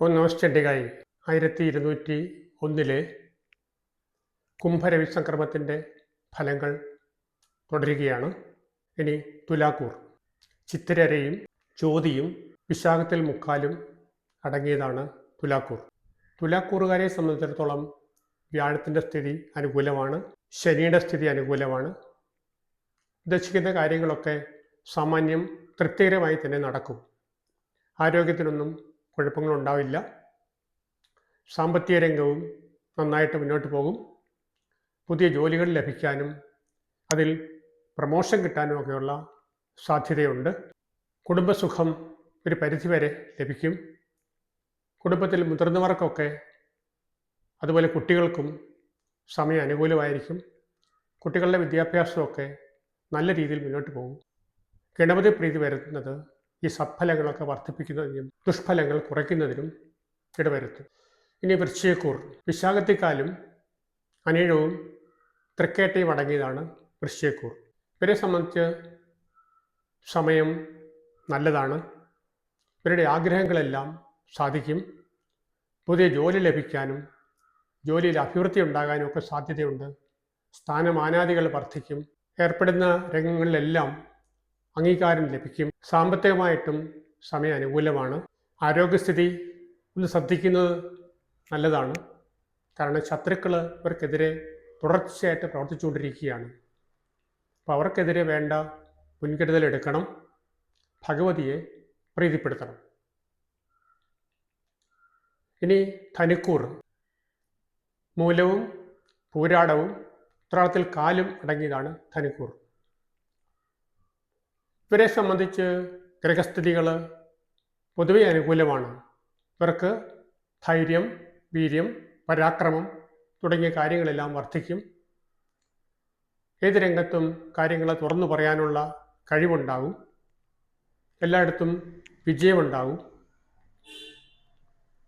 ഒന്നോസ്റ്റഡികായി ആയിരത്തി ഇരുന്നൂറ്റി ഒന്നിലെ കുംഭരവിസംക്രമത്തിന്റെ ഫലങ്ങൾ തുടരുകയാണ്. ഇനി തുലാക്കൂർ. ചിത്തിരരയും ജ്യോതിയും വിശാഖത്തിൽ മുക്കാലും അടങ്ങിയതാണ് തുലാക്കൂർ. തുലാക്കൂറുകാരെ സംബന്ധിച്ചിടത്തോളം വ്യാഴത്തിന്റെ സ്ഥിതി അനുകൂലമാണ് ശനിയുടെ സ്ഥിതി അനുകൂലമാണ്. ഉദ്ദേശിക്കുന്ന കാര്യങ്ങളൊക്കെ സാമാന്യം തൃപ്തികരമായി തന്നെ നടക്കും. ആരോഗ്യത്തിനൊന്നും കുഴപ്പങ്ങളുണ്ടാവില്ല. സാമ്പത്തിക രംഗവും നന്നായിട്ട് മുന്നോട്ട് പോകും. പുതിയ ജോലികൾ ലഭിക്കാനും അതിൽ പ്രമോഷൻ കിട്ടാനും ഒക്കെയുള്ള സാധ്യതയുണ്ട്. കുടുംബസുഖം ഒരു പരിധിവരെ ലഭിക്കും. കുടുംബത്തിൽ മുതിർന്നവർക്കൊക്കെ അതുപോലെ കുട്ടികൾക്കും സമയം അനുകൂലമായിരിക്കും. കുട്ടികളുടെ വിദ്യാഭ്യാസമൊക്കെ നല്ല രീതിയിൽ മുന്നോട്ട് പോകും. ഗണപതി പ്രീതി വരുന്നത് ഈ സത്ഫലങ്ങളൊക്കെ വർദ്ധിപ്പിക്കുന്നതിനും ദുഷ്ഫലങ്ങൾ കുറയ്ക്കുന്നതിനും ഇടവരുത്തും. ഇനി വൃശ്ചയക്കൂർ വിശാഖത്തിക്കാലും അനീഴവും തൃക്കേട്ടയും അടങ്ങിയതാണ് വൃശ്ചയക്കൂർ ഇവരെ സംബന്ധിച്ച് സമയം നല്ലതാണ്. ഇവരുടെ ആഗ്രഹങ്ങളെല്ലാം സാധിക്കും. പുതിയ ജോലി ലഭിക്കാനും ജോലിയിൽ അഭിവൃദ്ധി ഉണ്ടാകാനും ഒക്കെ സാധ്യതയുണ്ട്. സ്ഥാനമാനാദികൾ വർദ്ധിക്കും. ഏർപ്പെടുന്ന രംഗങ്ങളിലെല്ലാം അംഗീകാരം ലഭിക്കും. സാമ്പത്തികമായിട്ടും സമയം അനുകൂലമാണ്. ആരോഗ്യസ്ഥിതി ഒന്ന് ശ്രദ്ധിക്കുന്നത് നല്ലതാണ്. കാരണം ശത്രുക്കൾ ഇവർക്കെതിരെ തുടർച്ചയായിട്ട് പ്രവർത്തിച്ചുകൊണ്ടിരിക്കുകയാണ്. അപ്പോൾ അവർക്കെതിരെ വേണ്ട മുൻകരുതൽ എടുക്കണം. ഭഗവതിയെ പ്രീതിപ്പെടുത്തണം. ഇനി ധനുക്കൂർ മൂലവും പൂരാടവും ഉത്രാളത്തിൽ കാലും അടങ്ങിയതാണ് ധനുക്കൂർ ഇവരെ സംബന്ധിച്ച് ഗ്രഹസ്ഥിതികൾ പൊതുവെ അനുകൂലമാണ്. ഇവർക്ക് ധൈര്യം വീര്യം പരാക്രമം തുടങ്ങിയ കാര്യങ്ങളെല്ലാം വർദ്ധിക്കും. ഏത് രംഗത്തും കാര്യങ്ങളെ തുറന്നു പറയാനുള്ള കഴിവുണ്ടാവും. എല്ലായിടത്തും വിജയമുണ്ടാവും.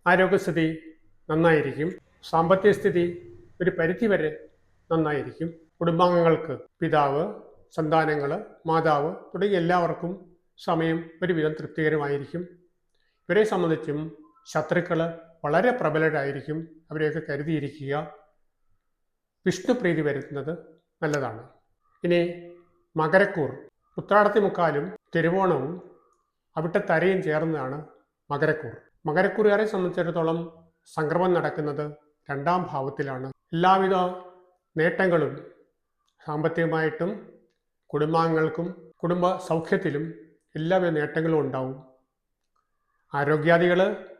ആരോഗ്യസ്ഥിതി നന്നായിരിക്കും. സാമ്പത്തിക സ്ഥിതി ഒരു പരിധിവരെ നന്നായിരിക്കും. കുടുംബാംഗങ്ങൾക്ക് പിതാവ് സന്താനങ്ങൾ മാതാവ് തുടങ്ങിയ എല്ലാവർക്കും സമയം ഒരുവിധം തൃപ്തികരമായിരിക്കും. ഇവരെ സംബന്ധിച്ചും ശത്രുക്കൾ വളരെ പ്രബലരായിരിക്കും അവരെയൊക്കെ കരുതിയിരിക്കുക. വിഷ്ണുപ്രീതി വരുത്തുന്നത് നല്ലതാണ്. ഇനി മകരക്കൂർ. ഉത്രാടത്തി മുക്കാലും തിരുവോണവും അവിട്ട തരയും ചേർന്നതാണ് മകരക്കൂർ. മകരക്കൂറുകാരെ സംബന്ധിച്ചിടത്തോളം സംക്രമം നടക്കുന്നത് രണ്ടാം ഭാവത്തിലാണ്. എല്ലാവിധ നേട്ടങ്ങളും സാമ്പത്തികമായിട്ടും കുടുംബാംഗങ്ങൾക്കും കുടുംബ സൗഖ്യത്തിലും എല്ലാവിധ നേട്ടങ്ങളും ഉണ്ടാവും. ആരോഗ്യാദികൾ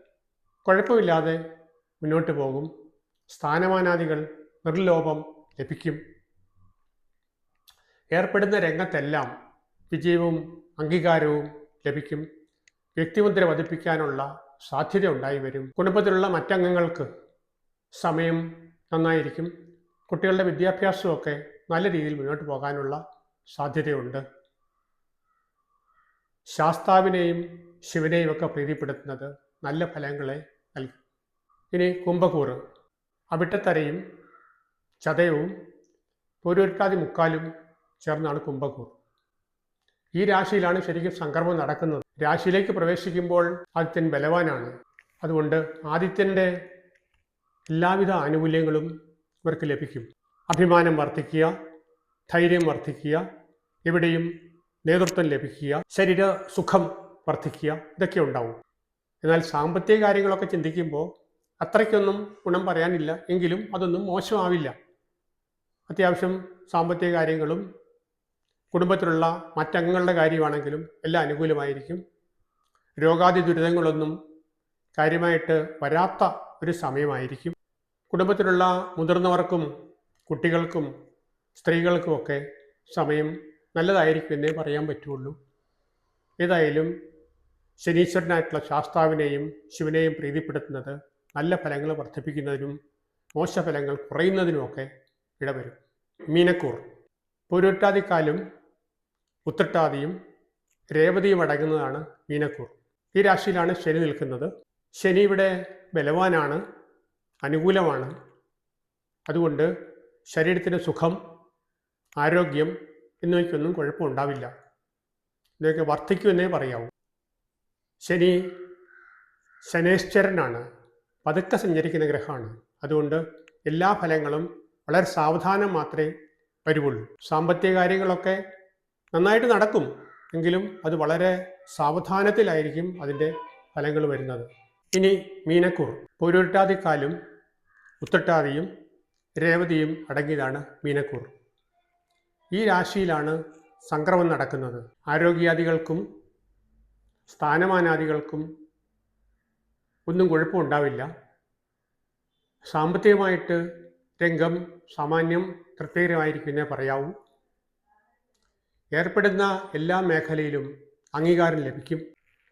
കുഴപ്പമില്ലാതെ മുന്നോട്ട് പോകും. സ്ഥാനമാനാദികൾ നിർലോഭം ലഭിക്കും. ഏർപ്പെടുന്ന രംഗത്തെല്ലാം വിജയവും അംഗീകാരവും ലഭിക്കും. വ്യക്തിമുദ്ര പതിപ്പിക്കാനുള്ള സാധ്യത ഉണ്ടായി വരും. കുടുംബത്തിലുള്ള മറ്റംഗങ്ങൾക്ക് സമയം നന്നായിരിക്കും. കുട്ടികളുടെ വിദ്യാഭ്യാസമൊക്കെ നല്ല രീതിയിൽ മുന്നോട്ട് പോകാനുള്ള സാധ്യതയുണ്ട്. ശാസ്താവിനെയും ശിവനെയും ഒക്കെ പ്രീതിപ്പെടുത്തുന്നത് നല്ല ഫലങ്ങളെ നൽകും. ഇനി കുംഭകൂറ് അവിട്ടത്തരയും ചതയവും പൂരുരുട്ടാതി മുക്കാലും ചേർന്നാണ് കുംഭകൂർ ഈ രാശിയിലാണ് ശരിക്കും സംക്രമം നടക്കുന്നത്. രാശിയിലേക്ക് പ്രവേശിക്കുമ്പോൾ ആദിത്യൻ ബലവാനാണ്. അതുകൊണ്ട് ആദിത്യന്റെ എല്ലാവിധ ആനുകൂല്യങ്ങളും ഇവർക്ക് ലഭിക്കും. അഭിമാനം വർദ്ധിക്കുക ധൈര്യം വർദ്ധിക്കുക എവിടെയും നേതൃത്വം ലഭിക്കുക ശരീര സുഖം വർദ്ധിക്കുക ഇതൊക്കെ ഉണ്ടാവും. എന്നാൽ സാമ്പത്തിക കാര്യങ്ങളൊക്കെ ചിന്തിക്കുമ്പോൾ അത്രയ്ക്കൊന്നും ഗുണം പറയാനില്ല. എങ്കിലും അതൊന്നും മോശമാവില്ല. അത്യാവശ്യം സാമ്പത്തിക കാര്യങ്ങളും കുടുംബത്തിലുള്ള മറ്റംഗങ്ങളുടെ കാര്യമാണെങ്കിലും എല്ലാം അനുകൂലമായിരിക്കും. രോഗാദി ദുരിതങ്ങളൊന്നും കാര്യമായിട്ട് വരാത്ത ഒരു സമയമായിരിക്കും. കുടുംബത്തിലുള്ള മുതിർന്നവർക്കും കുട്ടികൾക്കും സ്ത്രീകൾക്കുമൊക്കെ സമയം നല്ലതായിരിക്കുമെന്നേ പറയാൻ പറ്റുള്ളൂ. ഏതായാലും ശനീശ്വരനായിട്ടുള്ള ശാസ്താവിനെയും ശിവനെയും പ്രീതിപ്പെടുത്തുന്നത് നല്ല ഫലങ്ങൾ വർദ്ധിപ്പിക്കുന്നതിനും മോശഫലങ്ങൾ കുറയുന്നതിനുമൊക്കെ ഇടവരും. മീനക്കൂർ. പൂരുട്ടാതിക്കാലും ഉത്രട്ടാതിയും രേവതിയും അടങ്ങുന്നതാണ് മീനക്കൂർ. ഈ രാശിയിലാണ് ശനി നിൽക്കുന്നത്. ശനി ഇവിടെ ബലവാനാണ് അനുകൂലമാണ്. അതുകൊണ്ട് ശരീരത്തിന് സുഖം ആരോഗ്യം എന്നിവയ്ക്കൊന്നും കുഴപ്പമുണ്ടാവില്ല. ഇതൊക്കെ വർദ്ധിക്കുമെന്നേ പറയാവൂ. ശനി ശനേശ്വരനാണ്. പതുക്കെ സഞ്ചരിക്കുന്ന ഗ്രഹമാണ്. അതുകൊണ്ട് എല്ലാ ഫലങ്ങളും വളരെ സാവധാനം മാത്രമേ വരുവുള്ളൂ. സാമ്പത്തിക കാര്യങ്ങളൊക്കെ നന്നായിട്ട് നടക്കും. എങ്കിലും അത് വളരെ സാവധാനത്തിലായിരിക്കും അതിന്റെ ഫലങ്ങൾ വരുന്നത്. ഇനി മീനക്കൂർ. പൊരുട്ടാതിക്കാലും ഉത്തട്ടാതിയും രേവതിയും അടങ്ങിയതാണ് മീനക്കൂർ. ഈ രാശിയിലാണ് സംക്രമം നടക്കുന്നത്. ആരോഗ്യാദികൾക്കും സ്ഥാനമാനാദികൾക്കും ഒന്നും കുഴപ്പമുണ്ടാവില്ല സാമ്പത്തികമായിട്ട് രംഗം സാമാന്യം തൃപ്തികരമായിരിക്കുമെന്നേ പറയാവൂ. ഏർപ്പെടുന്ന എല്ലാ മേഖലയിലും അംഗീകാരം ലഭിക്കും.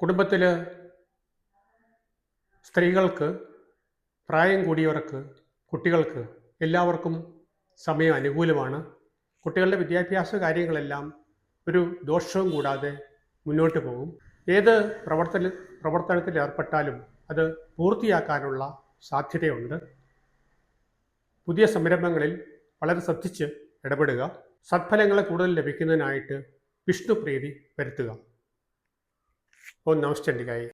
കുടുംബത്തിൽ സ്ത്രീകൾക്ക് പ്രായം കൂടിയവർക്ക് കുട്ടികൾക്ക് എല്ലാവർക്കും സമയം അനുകൂലമാണ്. കുട്ടികളുടെ വിദ്യാഭ്യാസ കാര്യങ്ങളെല്ലാം ഒരു ദോഷവും കൂടാതെ മുന്നോട്ട് പോകും. ഏത് പ്രവർത്തന പ്രവർത്തനത്തിൽ ഏർപ്പെട്ടാലും അത് പൂർത്തിയാക്കാനുള്ള സാധ്യതയുണ്ട്. പുതിയ സംരംഭങ്ങളിൽ വളരെ ശ്രദ്ധിച്ച് ഇടപെടുക. സത്ഫലങ്ങൾ കൂടുതൽ ലഭിക്കുന്നതിനായിട്ട് വിഷ്ണുപ്രീതി വരുത്തുക. ഓം നമസ്ചണ്ഡികായി